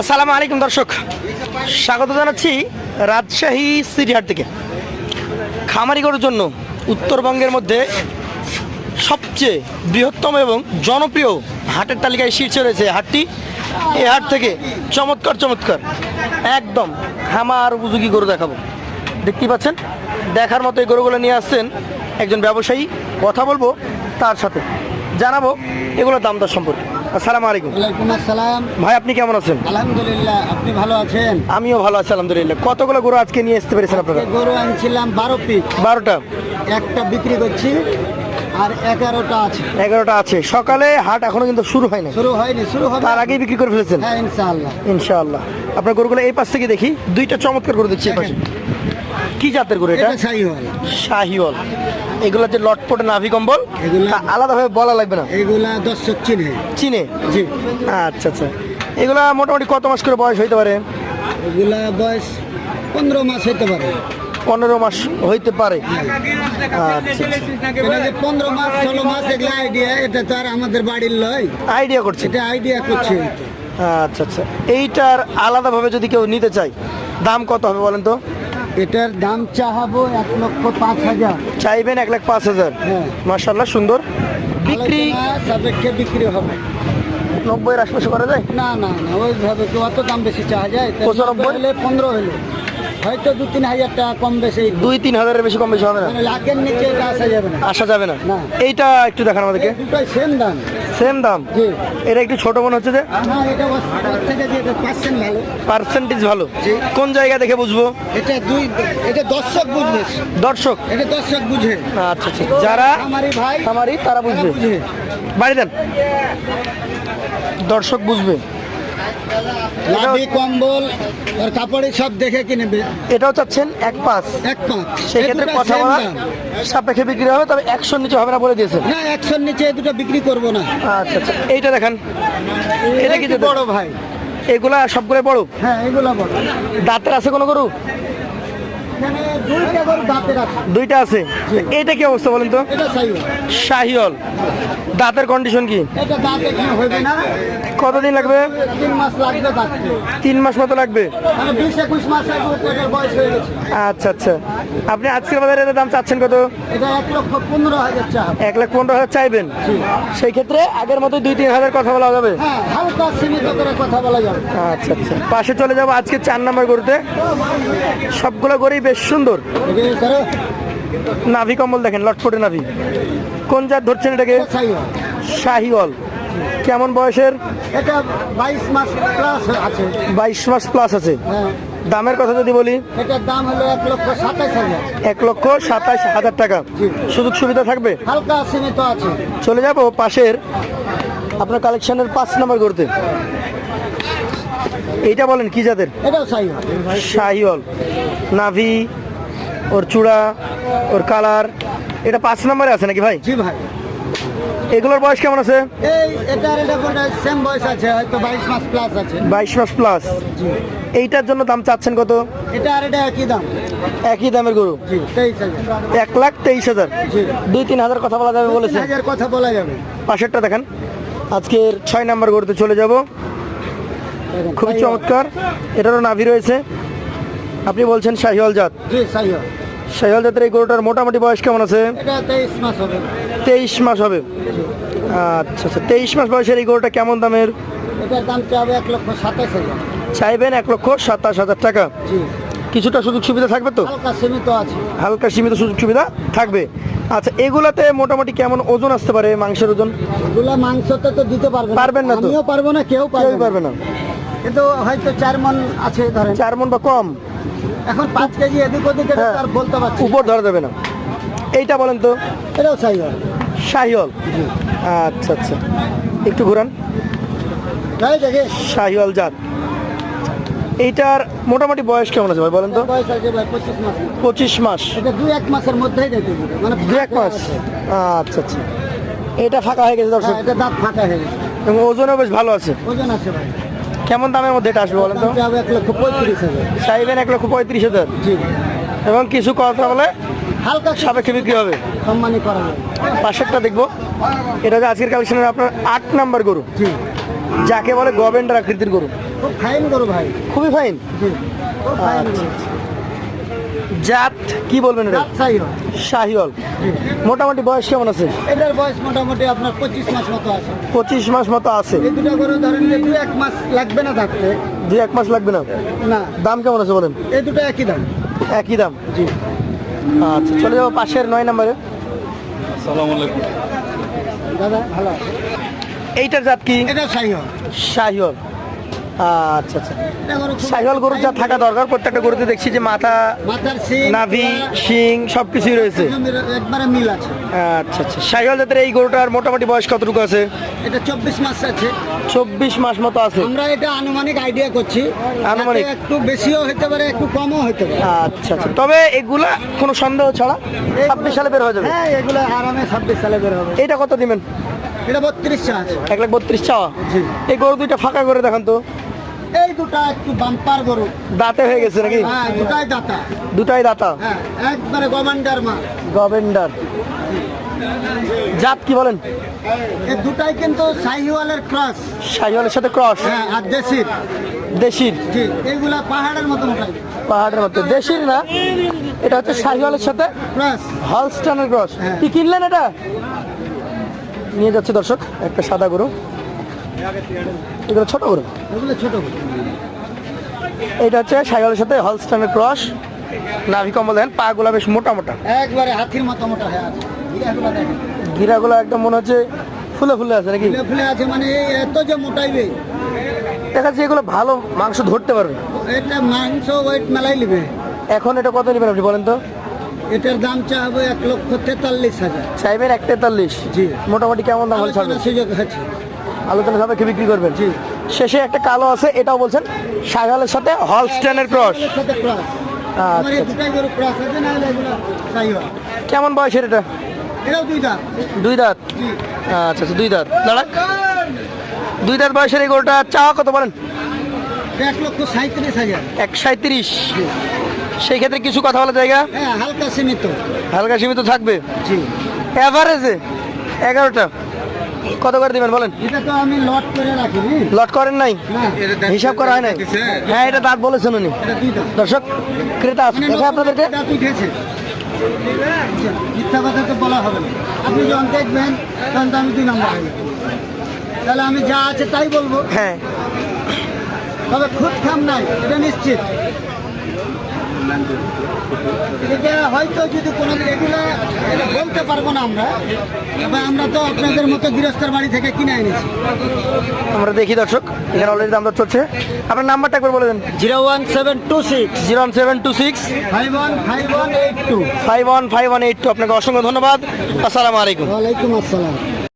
আসসালামু আলাইকুম দর্শক। স্বাগত জানাচ্ছি রাজশাহী সিটিহাট থেকে। খামারি গরুর জন্য উত্তরবঙ্গের মধ্যে সবচেয়ে বৃহত্তম এবং জনপ্রিয় হাটের তালিকায় শীর্ষে রয়েছে হাটটি। এই হাট থেকে চমৎকার চমৎকার, একদম খামার উপযোগী গরু দেখাবো। দেখতেই পাচ্ছেন, দেখার মতো এই গরুগুলো নিয়ে আসছেন একজন ব্যবসায়ী। কথা বলব তার সাথে। জানাব এগুলোর দাম দর সম্পর্কে। আসসালামু আলাইকুম। ওয়ালাইকুম আসসালাম। ভাই আপনি কেমন আছেন? আলহামদুলিল্লাহ আপনি ভালো আছেন? আমিও ভালো আছি আলহামদুলিল্লাহ। কতগুলো গরু আজকে নিয়ে আসতে পেরেছেন আপনারা? গরু আনছিলাম বারো পিস। বারোটা। একটা বিক্রি করছি আর এগারোটা আছে। এগারোটা আছে। সকালে হাট এখনও কিন্তু শুরু হয় না শুরু হয়নি শুরু হবে তার আগেই বিক্রি করে ফেলেছেন? হ্যাঁ ইনশাআল্লাহ। ইনশাআল্লাহ। আপনার গরুগুলো এই পাশ থেকে দেখি। দুইটা চমৎকার গরু দেখছি এই পাশে। কি জাতের গরু এটা? সাই শাহিওয়াল। এগুলো যে লটপটে নাভি কম্বল এগুলা- আলাদাভাবে বলা লাগবে না? এইগুলা দর্শক চিনে। চিনে? জি। আচ্ছা আচ্ছা। এগুলা মোটামুটি কত মাস করে বয়স হইতে পারে? এগুলা বয়স পনেরো মাস হতে পারে। পনেরো মাস হইতে পারে। আচ্ছা এটা যে পনেরো মাস ষোলো মাস এগুলো আইডিয়া এটা তো আর আমাদের বাড়ির লয়। আইডিয়া করছে। এটা আইডিয়া করছে। আচ্ছা আচ্ছা। এইটার আলাদাভাবে যদি কেউ নিতে চায় দাম কত হবে বলেন তো? এটার দাম চাহাবো এক লক্ষ পাঁচ হাজার। চাইবেন এক লাখ পাঁচ হাজার? হ্যাঁ। মার্শাল্লাহ সুন্দর। বিক্রি? সাপেক্ষে বিক্রি হবে। নব্বইয়ের আশপাশে করা যায়? না না না ওইভাবে তো অত দাম বেশি চাওয়া যায়। পঁচানব্বই? হলে পনেরো হলো। হয়তো দু তিন হাজার টাকা কম বেশি দুই তিন হাজারের বেশি কম বেশি হবে না? মানে লাখের নিচে এটা আসা যাবে না। আসা যাবে না। না। এইটা একটু দেখান আমাদেরকে। দুটোই সেম দাম। সেম দাম? এটা একটু ছোট মনে হচ্ছে যে? পার্সেন্টেজ ভালো। কোন জায়গা দেখে বুঝব? এটা দুই এটা দর্শক বুঝবে। দর্শক? এটা দর্শক বুঝে। আচ্ছা আচ্ছা। যারা আমারই ভাই আমারই তারা বুঝবে। বাড়ি দেন। দর্শক বুঝবে। লাভি কম্বল আর কাপড়ে সব দেখে এটাও চাচ্ছেন এক পাঁচ? এক পাঁচ। সেক্ষেত্রে কথা বলা সাপেক্ষে বিক্রি হবে তবে একশোর নিচে হবে না বলে দিয়েছেন। না একশোর নিচে দুটো বিক্রি করব না। আচ্ছা আচ্ছা। এইটা দেখান। এটা কি? বড় ভাই। এগুলা সবগুলো বড়? হ্যাঁ এগুলো বড়। দাঁতের আছে কোনো গরু? দুইটা আছে। আছে। কি অবস্থা বলেন তো? শাহিওল দাঁতের কন্ডিশন কি? এটা কতদিন লাগবে? তিন মাস মতো লাগবে? মানে আচ্ছা আচ্ছা। আপনি আজকের বাজারে এটার দাম চাচ্ছেন কত? এক পনেরো এক লাখ পনেরো হাজার চাইবেন? সেই ক্ষেত্রে আগের মতো দুই তিন হাজার কথা বলা যাবে? হ্যাঁ কথা বলা যাবে। আচ্ছা আচ্ছা। পাশে চলে যাব আজকে চার নাম্বার গরুতে। সবগুলো গরুই বেশ সুন্দর। আছে স্যার নাভি কম্বল দেখেন লটফটে নাভি। কোন জাত ধরছেন এটাকে? সাই শাহিওল কেমন বয়সের? এটা বাইশ মাস প্লাস আছে। বাইশ মাস প্লাস আছে দামের কথা যদি বলি এটার দাম হলো এক লক্ষ সাতাইশ হাজার এক লক্ষ সাতাশ হাজার টাকা। সুযোগ সুবিধা থাকবে? হালকা সীমিত আছে চলে যাব পাশের আপনার কালেকশনের পাঁচ নাম্বার করতে এইটা বলেন কি জাতের? শাহিওল নাভি ওর চূড়া ওর কালার। এটা পাঁচ নম্বরে আছে নাকি ভাই? জি ভাই। এগুলোর বয়স কেমন আছে? এই এটার এটা কোনটা? সেম বয়স আছে হয়তো বাইশ মাস প্লাস আছে। বাইশ মাস প্লাস এইটার জন্য দাম চাচ্ছেন কত? এটা আর এটা একই দাম। একই দামের গরু? জি এক লাখ তেইশ হাজার। জি। দুই তিন হাজার কথা বলা যাবে বলেছে হাজার কথা বলা যাবে। পাশেরটা দেখেন। আজকের ছয় নাম্বার গরুতে চলে যাব। খুবই চমৎকার। এটারও নাভি রয়েছে। আপনি বলছেন শাহিওয়াল জাত? জি শাহিওয়াল। জাতের এই গরুটার মোটামুটি বয়স কেমন আছে? এটা তেইশ মাস হবে। তেইশ মাস হবে। আচ্ছা আচ্ছা তেইশ মাস বয়সের এই গরুটা কেমন দামের? এটার দাম লক্ষ হাজার। চাইবেন এক লক্ষ সাতাশ হাজার টাকা। জি। কিছুটা সুযোগ সুবিধা থাকবে তো? হালকা সীমিত আছে। হালকা সীমিত সুযোগ সুবিধা থাকবে। আচ্ছা এগুলাতে মোটামুটি কেমন ওজন আসতে পারে মাংসের ওজন? এগুলা মাংসতে তো দিতে পারবে পারবেন না তো। আমিও পারব না কেউ পারবে পারবে না। কিন্তু হয়তো চার মন আছে ধরেন। চার মন বা কম। এখন পাঁচ কেজি এদিক ওদিক হ্যাঁ। আর বলতে পারছি উপর ধরা যাবে না। এইটা বলেন তো। এটাও সাই হয় শাহিওল আচ্ছা আচ্ছা। একটু ঘুরান। তাই দেখে। শাহিওয়াল জাত এইটার মোটামুটি বয়স কেমন আছে ভাই বলেন তো? বয়স আছে ভাই পঁচিশ মাস। পঁচিশ মাস। এটা দুই এক মাসের মধ্যেই দিতে মানে দু এক মাস? আচ্ছা আচ্ছা। এটা ফাঁকা হয়ে গেছে দর্শক? হ্যাঁ, এটা দাঁত ফাঁকা হয়ে গেছে। এবং ওজনও বেশ ভালো আছে। ওজন আছে ভাই। কেমন দামের মধ্যে এটা আসবে বলেন তো? এক লক্ষ পঁয়ত্রিশ হাজার। চাইবেন এক লক্ষ পঁয়ত্রিশ হাজার। জি। এবং কিছু কথা বলে হালকা সাপেক্ষে বিক্রি হবে। সম্মানি করা হবে। পাশেরটা দেখব। এটা যে আজকের কালেকশনের আপনার আট নাম্বার গরু। জি। যাকে বলে গভেন্ডার আকৃতির গরু। খুব ফাইন গরু ভাই। খুবই ফাইন আচ্ছা। জাত কি বলবেন এটা? হোক মোটামুটি বয়স কেমন আছে? এটার বয়স মোটামুটি আপনার পঁচিশ মাস মতো আছে। পঁচিশ মাস মতো আছে। এই দুটো গরু ধরেন দু এক মাস লাগবে না থাকতে। দুই এক মাস লাগবে না? না। দাম কেমন আছে বলেন? এই দুটো একই দাম। একই দাম? জি। আচ্ছা চলে যাব পাশের নয় নম্বরে। দাদা ভালো এইটার জাত কি? এটা হোক শাহিওয়াল আচ্ছা আচ্ছা। গরু গরুর যা থাকা দরকার প্রত্যেকটা গরুতে দেখছি যে মাথা নাভি শিং সব কিছুই রয়েছে। একবারে মিল আছে। আচ্ছা আচ্ছা। শাহিওয়াল জাতের এই গরুটার মোটামুটি বয়স কতটুকু আছে? এটা চব্বিশ মাস আছে। চব্বিশ মাস মতো আছে। আমরা এটা আনুমানিক আইডিয়া করছি। আনুমানিক? একটু বেশিও হতে পারে একটু কমও হতে পারে। আচ্ছা আচ্ছা। তবে এগুলা কোনো সন্দেহ ছাড়া ছাব্বিশ সালে বের হয়ে যাবে? হ্যাঁ এগুলো আরামে ছাব্বিশ সালে বের হবে। এটা কত দিবেন? এটা বত্রিশ চা এক লাখ বত্রিশ জি। এই গরু দুইটা ফাঁকা করে দেখান তো। এই দুটা একটু বাম্পার গরু। দাঁতে হয়ে গেছে নাকি? হ্যাঁ দুটাই দাতা। দুটাই দাতা? হ্যাঁ একবারে গমান্ডার মা গভেন্ডার জাত কি বলেন? এই দুটাই কিন্তু শাহিওয়ালের ক্রস শাহিওয়ালের সাথে ক্রস হ্যাঁ আর দেশির। দেশির? জি এইগুলা পাহাড়ের মতো মোটাই পাহাড়ের মতো। দেশির না? এটা হচ্ছে শাহিওয়ালের সাথে ক্রস হলস্টানের ক্রস হ্যাঁ। কি কিনলেন এটা? নিয়ে যাচ্ছে দর্শক একটা সাদা গরু। এগুলো ছোট গরু। এগুলো ছোট গরু এটা হচ্ছে শাহিওয়ালের সাথে হলস্টানের ক্রস নাভি কম্বল দেন পা গুলা বেশ মোটা মোটা। একবারে হাতির মতো মোটা হয়ে আছে। গিরাগুলো একদম মনে হচ্ছে ফুলে ফুলে আছে নাকি? ফুলে আছে মানে এত যে মোটাইবে দেখা যাচ্ছে এগুলো ভালো মাংস ধরতে পারবে। এটা মাংস ওয়েট মেলাই নিবে। এখন এটা কত নেবেন আপনি বলেন তো? এটার দাম চাবো এক লক্ষ তেতাল্লিশ হাজার। চাইবেন এক তেতাল্লিশ। জি। মোটামুটি কেমন দাম সুযোগ আছে আলোচনা সাপেক্ষে বিক্রি করবেন? জি। শেষে একটা কালো আছে এটাও বলছেন শাগালের সাথে হলস্টেনের ক্রস। আচ্ছা সাইওয়াল কেমন বয়সের এটা? দুই দাঁত। আচ্ছা আচ্ছা দুই দাঁত। দাঁড়াক দুই দাঁত বয়সের এই গরুটা চাওয়া কত বলেন? এক লক্ষ সাঁত্রিশ হাজার। এক সাঁত্রিশ সেই ক্ষেত্রে কিছু কথা বলা জায়গা? হ্যাঁ হালকা সীমিত। হালকা সীমিত থাকবে? জি। এভারেজে এগারোটা। কত করে দিবেন বলেন? এটা তো আমি লট করে লট করেন নাই? হিসাব করা হয় নাই? হ্যাঁ এটা দাঁত বলেছেন উনি। দর্শক ক্রেতা আছে মানে দেখা আপনাদেরকে মিথ্যা কথা তো বলা হবে না। আপনি যখন দেখবেন তখন তো আমি দুই নম্বর হয়ে তাহলে আমি যা আছে তাই বলব। হ্যাঁ। তবে খুদ খাম নাই এটা নিশ্চিত। এটা হয়তো যদি কোনো এগুলো বলতে পারব না আমরা তবে আমরা তো আপনাদের মতো গৃহস্থের বাড়ি থেকে কিনে এনেছি। আমরা দেখি দর্শক এখানে অলরেডি দাম দর চলছে। আপনার নাম্বারটা একবার বলে দেন। Zero one seven two six. Zero one seven two six. Five one five one eight two. Five one five one eight two. আপনাকে অসংখ্য ধন্যবাদ। আসসালামু আলাইকুম। ওয়ালাইকুম আসসালাম।